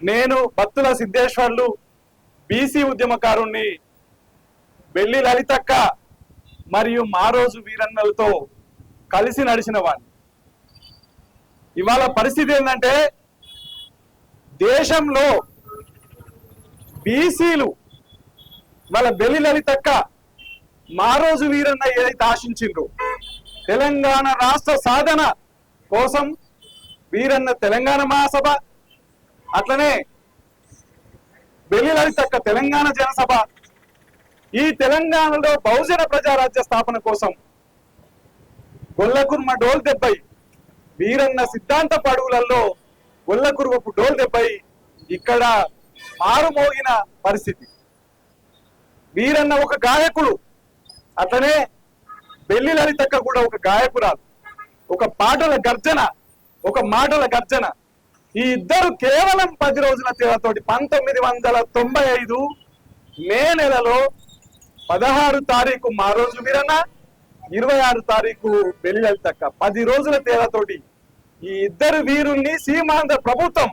నేను భక్తుల సిద్ధేశ్వర్లు BC ఉద్యమకారుణ్ణి belly లలితక్క మరియు మారోజు వీరన్నలతో కలిసి నడిచిన వాడిని ఇవాళ పరిస్థితి ఏంటంటే దేశంలో బీసీలు వాళ్ళ బెల్లి లలితక్క మారోజు వీరన్న ఏదైతే ఆశించిండ్రు తెలంగాణ రాష్ట్ర సాధన కోసం వీరన్న తెలంగాణ మహాసభ అట్లనే బెల్లి లలితక్క తెలంగాణ జనసభ ఈ తెలంగాణలో బహుజన ప్రజారాజ్య స్థాపన కోసం గొల్లకుర్మ డోల్ దెబ్బై వీరన్న సిద్ధాంత పడుగులలో గొల్లకురువపు డోల్ దెబ్బై ఇక్కడ మారుమోగిన పరిస్థితి. వీరన్న ఒక గాయకుడు అతనే బెల్లి లలితక్క కూడా ఒక గాయకురాలు ఒక పాటల గర్జన ఒక మాటల గర్జన. ఈ ఇద్దరు కేవలం పది రోజుల తేడాతోటి పంతొమ్మిది వందల తొంభై ఐదు మే నెలలో పదహారు తారీఖు మా రోజు మీరన్న ఇరవై ఆరు తారీఖు వెళ్ళి లలితక్క పది రోజుల తేడాతోటి ఈ ఇద్దరు వీరుల్ని సీమాంధ్ర ప్రభుత్వం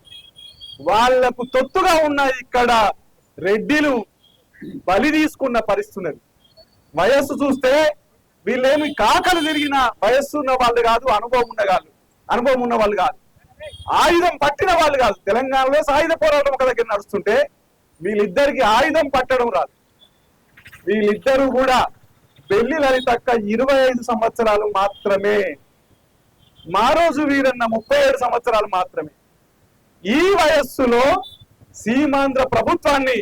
వాళ్ళకు తొత్తుగా ఉన్న ఇక్కడ రెడ్డిలు బలి తీసుకున్న పరిస్థితున్నది వయస్సు చూస్తే వీళ్ళేమి కాకలు తిరిగిన వయస్సు ఉన్న వాళ్ళు కాదు అనుభవం ఉన్న వాళ్ళు అనుభవం ఉన్న వాళ్ళు కాదు. ఆయుధం పట్టిన వాళ్ళు కాదు. తెలంగాణలో సాయుధ పోరాటం ఒక దగ్గర నడుస్తుంటే వీళ్ళిద్దరికి ఆయుధం పట్టడం రాదు. వీళ్ళిద్దరూ కూడా పెళ్ళి లలితక్క ఇరవై ఐదు సంవత్సరాలు మాత్రమే. మారోజు వీరన్న ముప్పై ఏడు సంవత్సరాలు మాత్రమే. ఈ వయస్సులో సీమాంధ్ర ప్రభుత్వాన్ని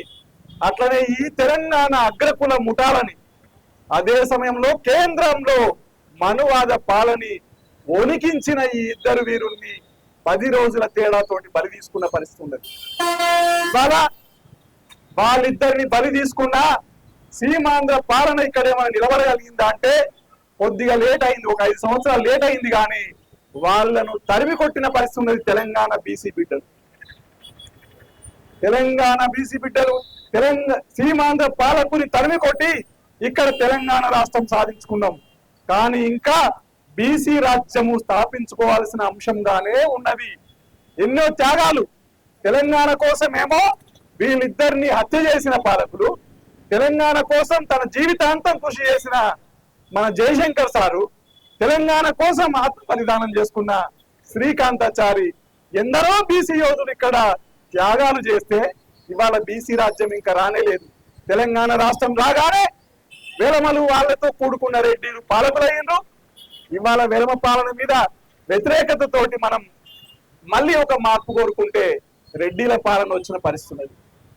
అట్లనే ఈ తెలంగాణ అగ్రకుల ముఠాలని అదే సమయంలో కేంద్రంలో మనువాద పాలని ఒలికించిన ఈ ఇద్దరు వీరుల్ని పది రోజుల తేడాతోటి బలి తీసుకున్న పరిస్థితి ఉన్నది. ఇవాళ వాళ్ళిద్దరిని బలి తీసుకున్న సీమాంధ్ర పాలన ఇక్కడ ఏమైనా నిలబడగలిగిందా అంటే కొద్దిగా లేట్ అయింది. ఒక ఐదు సంవత్సరాలు లేట్ అయింది కానీ వాళ్ళను తరిమి కొట్టిన పరిస్థితి ఉన్నది తెలంగాణ బీసీ బిడ్డలు. తెలంగాణ బీసీ బిడ్డలు తెలంగాణ సీమాంధ్ర పాలకుని తరిమి కొట్టి ఇక్కడ తెలంగాణ రాష్ట్రం సాధించుకున్నాం. కానీ ఇంకా బీసీ రాజ్యము స్థాపించుకోవాల్సిన అంశంగానే ఉన్నది. ఎన్నో త్యాగాలు. తెలంగాణ కోసమేమో వీళ్ళిద్దరిని హత్య చేసిన పాలకులు తెలంగాణ కోసం తన జీవితాంతం కృషి చేసిన మన జయశంకర్ సారు తెలంగాణ కోసం ఆత్మ బలిదానం చేసుకున్న శ్రీకాంతాచారి. ఎందరో బీసీ యోధులు ఇక్కడ త్యాగాలు చేస్తే ఇవాళ బీసీ రాజ్యం ఇంకా రానేలేదు. తెలంగాణ రాష్ట్రం రాగానే వేలమలు వాళ్ళతో కూడుకున్న రెడ్డిలు పాలకులయ్యారు ఇవాళ వెలమ పాలన మీద వ్యతిరేకతతోటి మనం మళ్ళీ ఒక మార్పు కోరుకుంటే రెడ్డిల పాలన వచ్చిన పరిస్థితి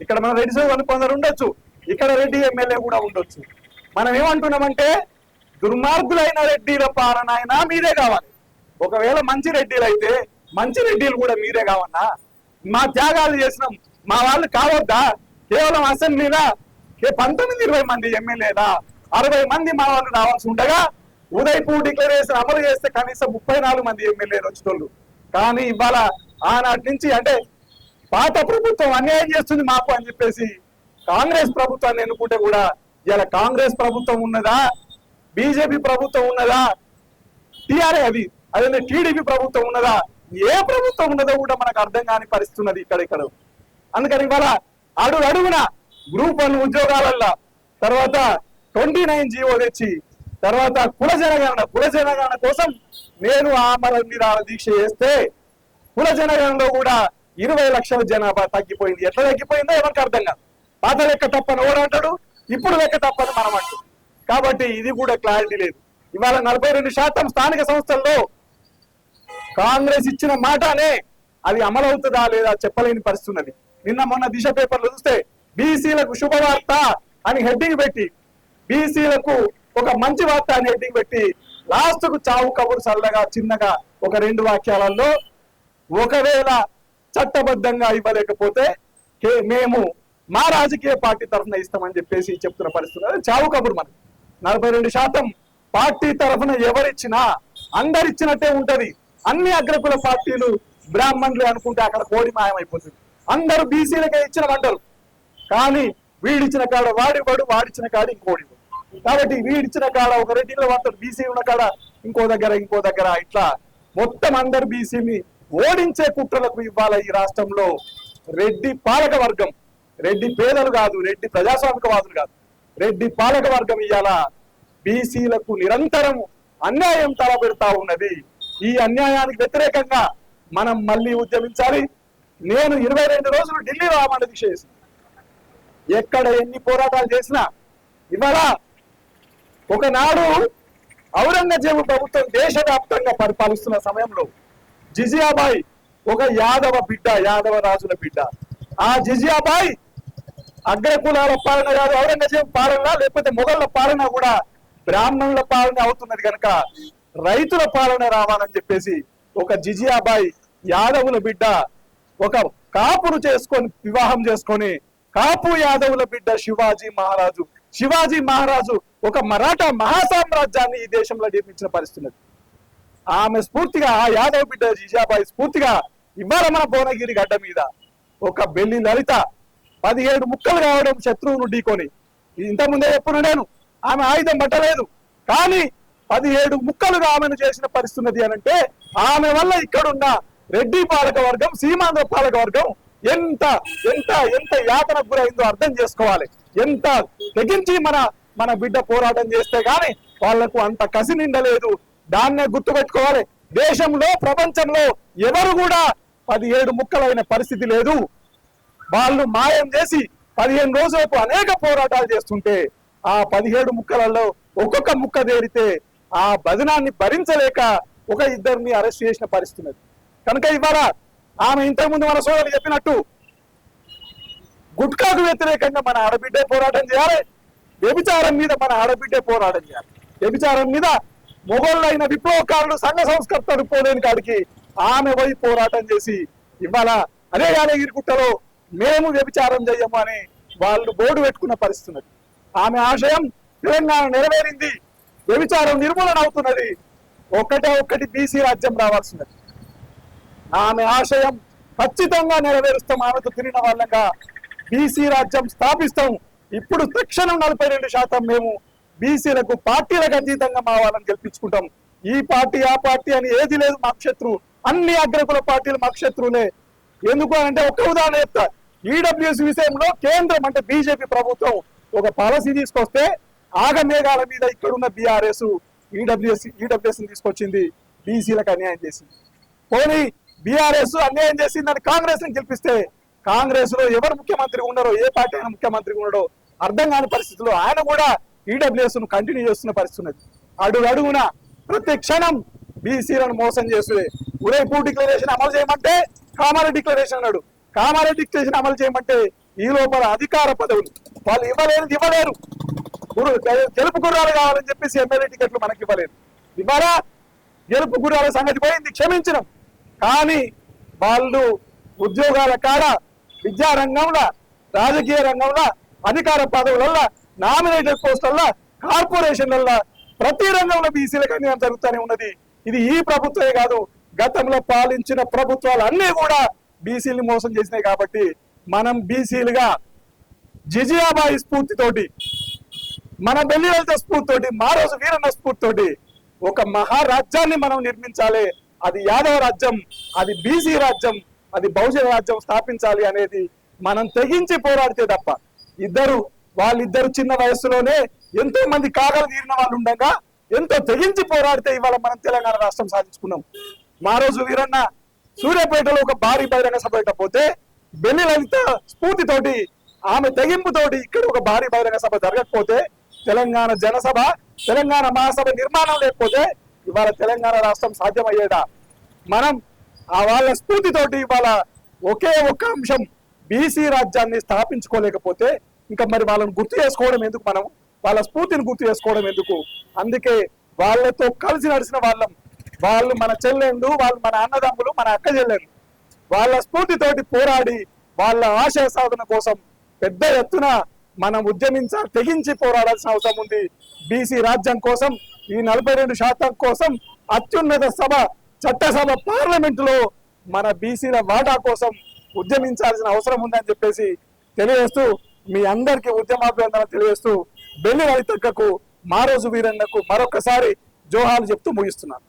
ఇక్కడ మనం రెడ్డి సోదరులు కొందరు ఉండొచ్చు. ఇక్కడ రెడ్డి ఎమ్మెల్యే కూడా ఉండొచ్చు. మనం ఏమంటున్నామంటే దుర్మార్గులైన రెడ్డిల పాలన అయినా మీరే కావాలి. ఒకవేళ మంచి రెడ్డిలు అయితే మంచి రెడ్డిలు కూడా మీరే కావన్నా మా త్యాగాలు చేసినాం. మా వాళ్ళు కావద్దా? కేవలం అసెంబ్లీలా ఏ పంతొమ్మిది ఇరవై మంది ఎమ్మెల్యేలా? అరవై మంది మా వాళ్ళు రావాల్సి ఉండగా ఉదయపూర్ డిక్లరేషన్ అమలు చేస్తే కనీసం ముప్పై నాలుగు మంది ఎమ్మెల్యేలు వచ్చేటోళ్ళు కానీ ఇవాళ ఆనాటి నుంచి అంటే పాత ప్రభుత్వం అన్యాయం చేస్తుంది మాకు అని చెప్పేసి కాంగ్రెస్ ప్రభుత్వాన్ని ఎన్నుకుంటే కూడా ఇలా కాంగ్రెస్ ప్రభుత్వం ఉన్నదా? బీజేపీ ప్రభుత్వం ఉన్నదా? టిఆర్ఏ అది. అదే టీడీపీ ప్రభుత్వం ఉన్నదా? ఏ ప్రభుత్వం ఉన్నదో కూడా మనకు అర్థం కాని పరిస్థితి ఉన్నది ఇక్కడ ఇక్కడ. అందుకని ఇవాళ అడుగు అడుగున గ్రూప్ వన్ ఉద్యోగాలల్లో తర్వాత ట్వంటీ నైన్ జీవో తెచ్చి తర్వాత కుల జనగణన కుల జనగణన కోసం నేను ఆమర నిరాహార దీక్ష చేస్తే కుల జనగణనలో కూడా ఇరవై లక్షల జనాభా తగ్గిపోయింది. ఎట్లా తగ్గిపోయిందో ఎవరికి అర్థం కాదు. పాత లెక్క తప్పని ఎవరు అంటాడు? ఇప్పుడు లెక్క తప్పని మనం అంటాం. కాబట్టి ఇది కూడా క్లారిటీ లేదు. ఇవాళ నలభై రెండు శాతం స్థానిక సంస్థల్లో కాంగ్రెస్ ఇచ్చిన మాటనే అది అమలవుతుందా లేదా చెప్పలేని పరిస్థితి ఉన్నది. నిన్న మొన్న దిశ పేపర్లు చూస్తే బీసీలకు శుభవార్త అని హెడ్డింగ్ పెట్టి బీసీలకు ఒక మంచి వార్త అనేది హెడ్డింగ్ పెట్టి లాస్ట్కు చావు కబురు సరళగా చిన్నగా ఒక రెండు వాక్యాలలో ఒకవేళ చట్టబద్ధంగా ఇవ్వలేకపోతే కే- మేము మా రాజకీయ పార్టీ తరఫున ఇస్తామని చెప్పేసి చెప్తున్న పరిస్థితి చావు కబురు మనకి నలభై రెండు శాతం పార్టీ తరఫున ఎవరిచ్చినా అందరిచ్చినట్టే ఉంటది. అన్ని అగ్రకుల పార్టీలు బ్రాహ్మణులు అనుకుంటే అక్కడ కోడి మాయమైపోతుంది. అందరూ బీసీలకే ఇచ్చిన వంటలు కానీ వీడిచ్చిన కాడ వాడివాడు వాడిచ్చిన కాడ ఇంకోడివాడు. కాబట్టి వీడిచ్చిన కాడ ఒక రెడ్డిలో వాడతాడు బీసీ ఉన్న కాడ ఇంకో దగ్గర ఇంకో దగ్గర ఇట్లా మొత్తం అందరు బీసీని ఓడించే కుట్రలకు ఇవ్వాల ఈ రాష్ట్రంలో రెడ్డి పాలక వర్గం. రెడ్డి పేదలు కాదు రెడ్డి ప్రజాస్వామికవాదులు కాదు. రెడ్డి పాలక వర్గం ఇవాళ బీసీలకు నిరంతరం అన్యాయం తలపెడతా ఉన్నది. ఈ అన్యాయానికి వ్యతిరేకంగా మనం మళ్ళీ ఉద్యమించాలి. నేను ఇరవై రెండు రోజులు ఢిల్లీలో ఆమరణ దీక్ష చేసి ఎక్కడ ఎన్ని పోరాటాలు చేసినా ఇవాళ ఒకనాడు ఔరంగజేబు ప్రభుత్వం దేశవ్యాప్తంగా పరిపాలిస్తున్న సమయంలో జిజియాబాయి ఒక యాదవ బిడ్డ యాదవ రాజుల బిడ్డ. ఆ జిజియాబాయి అగ్రకులాల పాలన కాదు ఔరంగజేబు పాలన లేకపోతే మొఘళ్ళ పాలన కూడా బ్రాహ్మణుల పాలన అవుతున్నది కనుక రైతుల పాలన రావాలని చెప్పేసి ఒక జిజియాబాయి యాదవుల బిడ్డ ఒక కాపును చేసుకొని వివాహం చేసుకొని కాపు యాదవుల బిడ్డ శివాజీ మహారాజు శివాజీ మహారాజు ఒక మరాఠా మహాసామ్రాజ్యాన్ని ఈ దేశంలో నిర్మించిన పరిస్థితి ఉన్నది. ఆమె స్ఫూర్తిగా ఆ యాదవ్ బిడ్డ జిజాబాయి స్ఫూర్తిగా ఇవాళ మన భువనగిరి గడ్డ మీద ఒక బెల్లి లలిత పదిహేడు ముక్కలు కావడం శత్రువును ఢీకొని ఇంతకుముందే ఎప్పుడు నేను ఆమె ఆయుధం పట్టలేదు కానీ పదిహేడు ముక్కలుగా ఆమెను చేసిన పరిస్థితున్నది అని అంటే ఆమె వల్ల ఇక్కడున్న రెడ్డి పాలక వర్గం సీమాంధ్ర పాలక వర్గం ఎంత ఎంత ఎంత యాతనకు గురైందో అర్థం చేసుకోవాలి ఎంత తెగించి మన మన బిడ్డ పోరాటం చేస్తే గాని వాళ్ళకు అంత కసి నిండలేదు దాన్నే గుర్తుపెట్టుకోవాలి. దేశంలో ప్రపంచంలో ఎవరు కూడా పదిహేడు ముక్కలైన పరిస్థితి లేదు. వాళ్ళు మాయం చేసి పదిహేను రోజులకు అనేక పోరాటాలు చేస్తుంటే ఆ పదిహేడు ముక్కలలో ఒక్కొక్క ముక్క తేరితే ఆ బదనాన్ని భరించలేక ఒక ఇద్దరిని అరెస్ట్ చేసిన పరిస్థితి కనుక ఇవాళ ఆమె ఇంతకుముందు మన సోదరు చెప్పినట్టు గుట్కాకు వ్యతిరేకంగా మన ఆడబిడ్డే పోరాటం చేయాలి. వ్యభిచారం మీద మన ఆడబిడ్డే పోరాటం చేయాలి. వ్యభిచారం మీద మొగోళ్ళైన విప్లవకారులు సంఘ సంస్కర్తలు పోలేని కాడికి ఆమె పోయి పోరాటం చేసి ఇవాళ అదే యాదగిరిగుట్టలో మేము వ్యభిచారం చెయ్యము అని వాళ్ళు బోర్డు పెట్టుకున్న పరిస్థితి ఉన్నది. ఆమె ఆశయం తెలంగాణ నెరవేరింది. వ్యభిచారం నిర్మూలన అవుతున్నది. ఒకటే ఒక్కటి బీసీ రాజ్యం రావాల్సినది. ఆమె ఆశయం ఖచ్చితంగా నెరవేరుస్తాం. ఆమెకు తిరిగిన వాళ్ళగా బీసీ రాజ్యం స్థాపిస్తాం. ఇప్పుడు తక్షణం నలభై రెండు శాతం మేము బీసీలకు పార్టీలకు అతీతంగా మా వాళ్ళని గెలిపించుకుంటాం. ఈ పార్టీ ఆ పార్టీ అని ఏది లేదు మాకు శత్రువు అన్ని అగ్రకుల పార్టీలు మాకు శత్రువులే ఎందుకు అంటే ఒక్క ఉదాహరణ చెప్తా. ఈడబ్ల్యూఎస్ విషయంలో కేంద్రం అంటే బీజేపీ ప్రభుత్వం ఒక పాలసీ తీసుకొస్తే ఆగమేఘాల మీద ఇక్కడున్న బీఆర్ఎస్ ఈడబ్ల్యూఎస్ ఈడబ్ల్యూఎస్ తీసుకొచ్చింది. బీసీలకు అన్యాయం చేసింది. పోనీ బీఆర్ఎస్ అన్యాయం చేసిందని కాంగ్రెస్ని గెలిపిస్తే కాంగ్రెస్లో ఎవరు ముఖ్యమంత్రి ఉన్నారో ఏ పార్టీ అయినా ముఖ్యమంత్రి ఉన్నాడో అర్థం కాని పరిస్థితుల్లో ఆయన కూడా ఈడబ్ల్యూఎస్ను కంటిన్యూ చేస్తున్న పరిస్థితి ఉన్నది. అడుగు అడుగున ప్రతి క్షణం బీసీలను మోసం చేస్తే ఉదయపూర్ డిక్లరేషన్ అమలు చేయమంటే కామారెడ్డి డిక్లరేషన్ అన్నాడు. కామారెడ్డి డిక్లరేషన్ అమలు చేయమంటే ఈ లోపల అధికార పదవులు వాళ్ళు ఇవ్వలేనిది ఇవ్వలేరు. గురు గెలుపు గుర్రాలు కావాలని చెప్పేసి ఎమ్మెల్యే టికెట్లు మనకి ఇవ్వలేదు ఇవ్వరా గెలుపు గుర్రాల సంగతి పోయింది క్షమించడం. కానీ వాళ్ళు ఉద్యోగాల కాడ విద్యా రంగంలో రాజకీయ రంగంలో అధికార పదవులల్లో నామినేటెడ్ పోస్టుల్లో కార్పొరేషన్లలో ప్రతి రంగంలో బీసీలకు అన్యాయం జరుగుతూనే ఉన్నది. ఇది ఈ ప్రభుత్వమే కాదు గతంలో పాలించిన ప్రభుత్వాలు అన్నీ కూడా బీసీలు మోసం చేసినాయి కాబట్టి మనం బీసీలుగా జిజియాబాయి స్ఫూర్తితోటి మన బెల్లి వెళ్తే స్ఫూర్తితోటి మారోజు వీరన్న స్ఫూర్తితోటి ఒక మహారాజ్యాన్ని మనం నిర్మించాలి. అది యాదవ రాజ్యం అది బీసీ రాజ్యం అది బహుజన రాజ్యం స్థాపించాలి అనేది మనం తెగించి పోరాడితే తప్ప ఇద్దరు వాళ్ళిద్దరు చిన్న వయస్సులోనే ఎంతో మంది కాగలు తీరిన వాళ్ళు ఉండగా ఎంతో తెగించి పోరాడితే ఇవాళ మనం తెలంగాణ రాష్ట్రం సాధించుకున్నాం. మా రోజు వీరన్న సూర్యాపేటలో ఒక భారీ బహిరంగ సభ పెట్టకపోతే బెల్లి లలిత స్ఫూర్తితోటి ఆమె తెగింపుతోటి ఇక్కడ ఒక భారీ బహిరంగ సభ జరగకపోతే తెలంగాణ జనసభ తెలంగాణ మహాసభ నిర్మాణం లేకపోతే ఇవాళ తెలంగాణ రాష్ట్రం సాధ్యమయ్యేదా? మనం ఆ వాళ్ళ స్ఫూర్తితోటి ఇవాళ ఒకే ఒక్క అంశం బీసీ రాజ్యాన్ని స్థాపించుకోలేకపోతే ఇంకా మరి వాళ్ళని గుర్తు చేసుకోవడం ఎందుకు మనం? వాళ్ళ స్ఫూర్తిని గుర్తు చేసుకోవడం ఎందుకు? అందుకే వాళ్ళతో కలిసి నడిచిన వాళ్ళం. వాళ్ళు మన చెల్లెండు వాళ్ళు మన అన్నదమ్ములు మన అక్క చెల్లెండు వాళ్ళ స్ఫూర్తితోటి పోరాడి వాళ్ళ ఆశయ సాధన కోసం పెద్ద ఎత్తున మనం ఉద్యమించ తెగించి పోరాడాల్సిన అవసరం ఉంది. బీసీ రాజ్యం కోసం ఈ నలభై రెండు శాతం కోసం అత్యున్నత సభ చట్టసభ పార్లమెంటులో మన బీసీల వాటా కోసం ఉద్యమించాల్సిన అవసరం ఉందని చెప్పేసి తెలియజేస్తూ మీ అందరికీ ఉద్యమాభ్యంతరం తెలియజేస్తూ బెల్లి రవితక్కకు మారోజు వీరన్నకు మరొకసారి జోహాలు చెప్తూ ముగిస్తున్నాను.